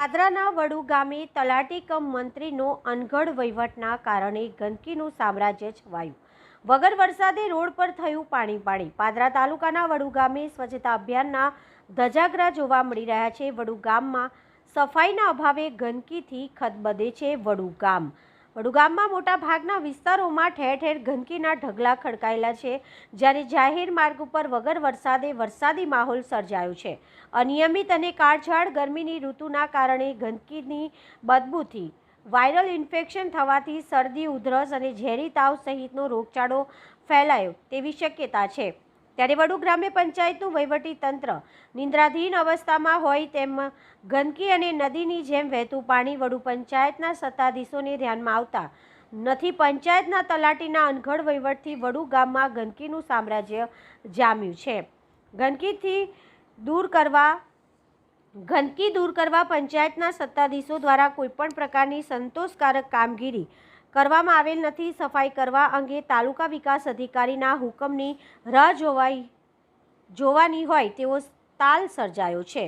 આદરાના વડુ ગામે તલાટી કમ મંત્રીનો વહીવટના કારણે ગંદકીનું સામ્રાજ્ય છવાયું. વગર વરસાદે રોડ પર થયું પાણી પાણી. પાદરા તાલુકાના વડુ ગામે સ્વચ્છતા અભિયાનના ધજાગરા જોવા મળી રહ્યા છે. વડુ સફાઈના અભાવે ગંદકીથી ખદબદે છે વડુ ગામ વડુ મોટાભાગના મોટા ભાગના વિસ્તારોમાં ઠેર ઠેર ગંદકીના ઢગલા ખડકાયેલા છે, જ્યારે જાહેર માર્ગ ઉપર વગર વરસાદે વરસાદી માહોલ સર્જાયો છે. અનિયમિત અને કાળઝાળ ગરમીની ઋતુના કારણે ગંદકીની બદબૂથી વાયરલ ઇન્ફેક્શન થવાથી શરદી, ઉધરસ અને ઝેરી તાવ સહિતનો રોગચાળો ફેલાયો તેવી શક્યતા છે. ત્યારે વડુ ગ્રામ્ય પંચાયતનું વહીવટી તંત્ર નિંદ્રાધીન અવસ્થામાં હોય તેમ ગંદકી અને નદીની જેમ વહેતું પાણી વડુ પંચાયતના સત્તાધીશોને ધ્યાનમાં આવતા નથી. પંચાયતના તલાટીના અનઘડ વહીવટથી વડુ ગામમાં ગંદકીનું સામ્રાજ્ય જામ્યું છે. ગંદકીથી દૂર કરવા, ગંદકી દૂર કરવા પંચાયતના સત્તાધીશો દ્વારા કોઈપણ પ્રકારની સંતોષકારક કામગીરી કરવામાં આવેલ નથી. સફાઈ કરવા અંગે તાલુકા વિકાસ અધિકારીના હુકમની રાહ જોવાઈ જોવાની હોય તેવો તાલ સર્જાયો છે.